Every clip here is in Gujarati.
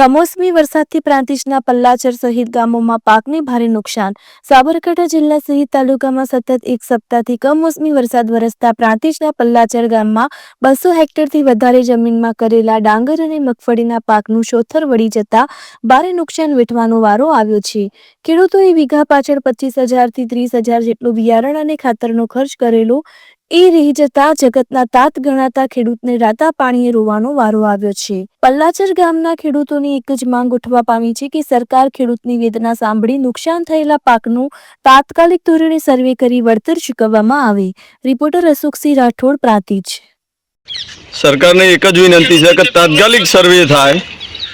કમોસમી વરસાદથી પ્રાંતિજના પલ્લાચર સહિત ગામોમાં પાકને ભારે નુકસાન. સાબરકાંઠા જિલ્લા સહિત તાલુકામાં સતત એક સપ્તાહથી કમોસમી વરસાદ વરસતા પ્રાંતિજના પલ્લાચર ગામમાં બસો હેક્ટરથી વધારે જમીનમાં કરેલા ડાંગર અને મગફળીના પાકનું શોથર વળી જતા ભારે નુકસાન વેઠવાનો વારો આવ્યો છે. ખેડૂતોએ વીઘા પાછળ પચીસ હજારથી ત્રીસ હજાર જેટલું બિયારણ અને ખાતરનો ખર્ચ કરેલો એ રહી જતા જગતના તાત ગણાતા ખેડૂતને રાતા પાણીએ રોવાનો વારો આવ્યો છે. પલ્લાચર ગામના ખેડૂતોની એક જ માંગ ઉઠવા પામી છે કે સરકાર ખેડૂતની વેદના સાંભળી નુકસાન થયેલા પાકનું તાત્કાલિક ધોરણે સર્વે કરી વળતર ચૂકવવામાં આવે. રિપોર્ટર અશોકસિંહ રાઠોડ પ્રાંતિજ. સરકારને એક જ વિનંતી છે કે તાત્કાલિક સર્વે થાય.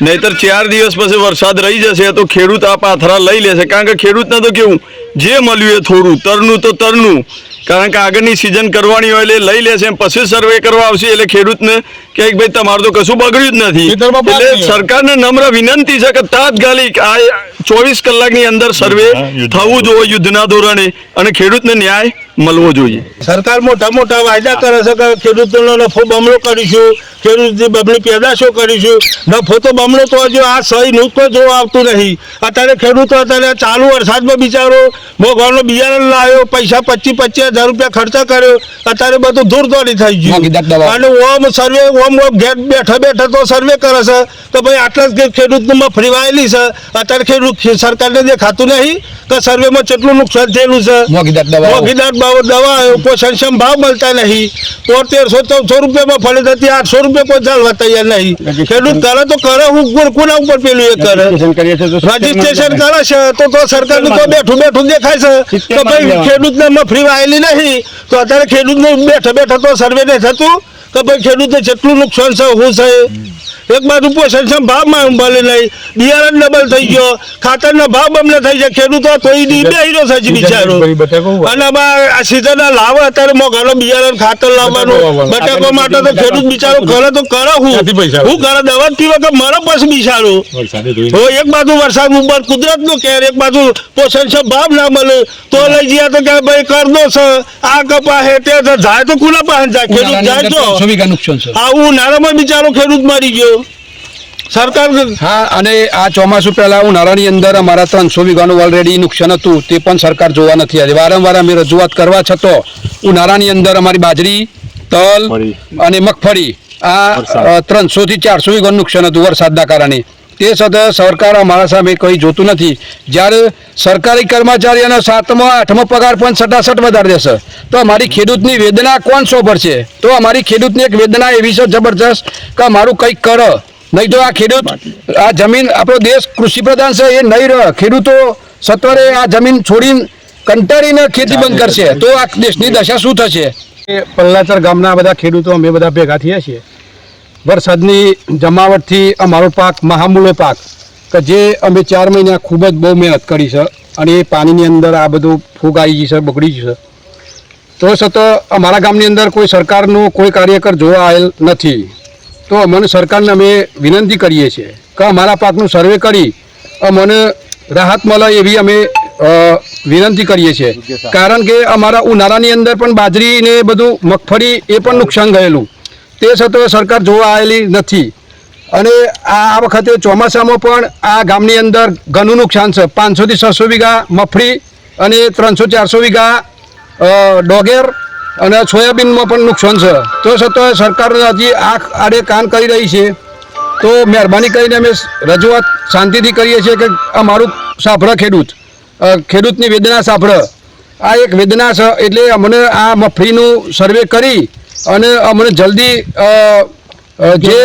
નહીતર ચાર દિવસ પછી વરસાદ રહી જશે તો ખેડૂત આ પાથરા લઈ લેશે. કારણ કે ખેડૂતને તો કેવું, જે મળ્યું એ થોડું, તરનું તો તરનું. કારણ કે આગળની સિઝન કરવાની હોય એટલે લઈ લેશે પછી સર્વે કરવા આવશે એટલે ખેડૂતને કે ભાઈ તમારું તો કશું બગડ્યું જ નથી. એટલે સરકારને નમ્ર વિનંતી છે કે તાત્કાલિક આ ચોવીસ કલાકની અંદર સર્વે થવું જોઈએ યુદ્ધના ધોરણે અને ખેડૂતને ન્યાય મળવો જોઈએ. સરકાર મોટા મોટા વાયદા કરે છે કે ખેડૂતોનો નફો બમણો કરીશું ખેડૂતની બમણી પેદાશો કરીશું. નફો તો બમણો તો હજુ આ સહી નું તો જોવા આવતું નહીં અત્યારે ખેડૂતો અત્યારે ચાલુ વરસાદમાં બિચારો મોઘવાનો બિયારણ લાવ્યો પૈસા પચીસ પચીસ હજાર રૂપિયા ખર્ચા કર્યો અત્યારે બધું ધૂળધોળી થઈ ગયું. અને ઓમ સર્વે ઓમ ઓમ ઘેર બેઠા બેઠા તો સર્વે કરે છે. તો ભાઈ આટલા જ ખેડૂતનું મફરી વાયેલી છે. અત્યારે ખેડૂત સરકારને દેખાતું નહીં કે સર્વેમાં કેટલું નુકસાન થયેલું છે. ભાવ દવા. પોષણક્ષમ ભાવ મળતા નહીં. તોતેરસો ચૌદસો રૂપિયામાં ફળી થતી આઠસો રૂપિયા કોઈ ચાલવા તૈયાર નહીં. ખેડૂત કરે તો કરે હું કોના ઉપર પેલું એ કરે? રજીસ્ટ્રેશન કરે છે તો તો સરકારનું તો બેઠું બેઠું દેખાય છે. તો ભાઈ ખેડૂતને ફ્રી વાયેલી નહીં, તો અત્યારે ખેડૂતને બેઠા બેઠા તો સર્વે નહીં થતું તો ભાઈ ખેડૂતને જેટલું નુકસાન છે શું છે એક બાજુ પોષણ ભાવમાં મળે નહીં બિયારણ ડબલ થઈ ગયો. ખાતરના ભાવ અમને થઈ જાય ખેડૂતો તો ઈ દી બે હીરો થાય છે બિચારો અને આમાં આ સીઝન લાવે અત્યારે મોઘાનો બિયારણ ખાતર લાવવાનું. બટાકો માટે તો ખેડૂત બિચારો કરે તો કરે હું? હું કરે દવા પીવા કે મારો પછી બિચારો. હો એક બાજુ વરસાદ ઉપર કુદરતનું કેર એક બાજુ પોષણ છે ભાવ ના મળે. તો લઈ ગયા તો કે ભાઈ કર દો છે આ કપા હે તે જાય તો કુલા પાસે જાય. ખેડૂત જાય તો આવું છે આ બિચારો ખેડૂત મરી ગયો. સરકાર હા અને આ ચોમાસું પહેલા ઉનાળાની અંદર અમારા ત્રણસો વીઘાનું ઓલરેડી નુકસાન હતું તે પણ સરકાર જોવા નથી આવી. વારંવાર અમે રજૂઆત કરવા છતાં ઉનાળાની અંદર અમારી બાજરી તલ અને મગફળી આ ત્રણસો થી ચારસો વીઘાનું નુકસાન હતું વરસાદના કારણે. તે છતાં સરકાર અમારા સામે કંઈ જોતું નથી. જ્યારે સરકારી કર્મચારીઓનો સાતમો આઠમો પગાર પણ સટાસટ વધારી દેશે તો અમારી ખેડૂતની વેદના કોણ સોંભળશે તો અમારી ખેડૂતની એક વેદના એવી છે જબરજસ્ત કે અમારું કંઈક કરો. નહીં તો આ ખેડૂત, આ જમીન આપણો દેશ કૃષિ પ્રધાન છે, એ નહીં રહે. ખેડૂતો સત્વરે આ જમીન છોડીને કંટાળીને ખેતી બંધ કરશે. તો આ દેશની દશા શું થશે? પલ્લાચર ગામના બધા ખેડૂતો અમે બધા ભેગા થયા છીએ. વરસાદની જમાવટથી અમારો પાક મહામૂલો પાક, કે જે અમે ચાર મહિના ખૂબ જ બહુ મહેનત કરી છે, અને એ પાણીની અંદર આ બધું ફૂગ આવી છે બગડી છે તો છતાં અમારા ગામની અંદર કોઈ સરકારનું કોઈ કાર્યકર જોવા આવેલ નથી. તો અમને સરકારને અમે વિનંતી કરીએ છીએ કે અમારા પાકનું સર્વે કરી અમને રાહત મળે એવી અમે વિનંતી કરીએ છીએ. કારણ કે અમારા ઉનાળાની અંદર પણ બાજરી ને બધું મગફળી એ પણ નુકસાન ગયેલું. તે છતાં સરકાર જોવા આવેલી નથી. અને આ વખતે ચોમાસામાં પણ આ ગામની અંદર ઘણું નુકસાન છે. પાંચસોથી છસો વીઘા મફળી અને ત્રણસો ચારસો વીઘા ડોગેર અને સોયાબીનમાં પણ નુકસાન છે. તો છતાં સરકાર હજી આંખ આડે કાન કરી રહી છે. તો મહેરબાની કરીને અમે રજૂઆત શાંતિથી કરીએ છીએ કે અમારું સાંભળે ખેડૂત. ખેડૂતની વેદના સાંભળે. આ એક વેદના છે એટલે અમને આ મફળીનું સર્વે કરી અને અમને જલ્દી જે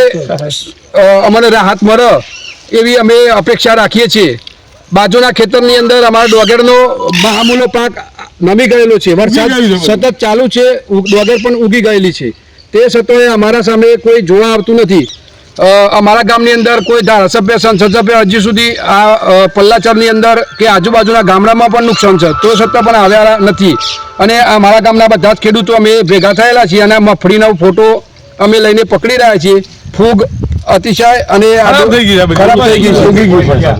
અમને રાહત મળે એવી અમે અપેક્ષા રાખીએ છીએ. બાજુના ખેતરની અંદર અમારા ડોગરનો મહામૂલો પાક નમી ગયેલો છે. વરસાદ સતત ચાલુ છે. ડોગર પણ ઉગી ગયેલી છે. તે છતાંય અમારા સામે કોઈ જોવા આવતું નથી. અમારા ગામની અંદર કોઈ ધારાસભ્ય સંસદ સભ્ય હજી સુધી આ પલ્લાચરની અંદર કે આજુબાજુના ગામડામાં પણ નુકસાન છે. તો છતાં પણ આવ્યા નથી. અને અમારા ગામના બધા જ ખેડૂતો અમે ભેગા થયેલા છીએ અને મફળીનો ફોટો અમે લઈને પકડી રહ્યા છીએ. ફૂગ અતિશય અને ખરાબ થઈ ગઈ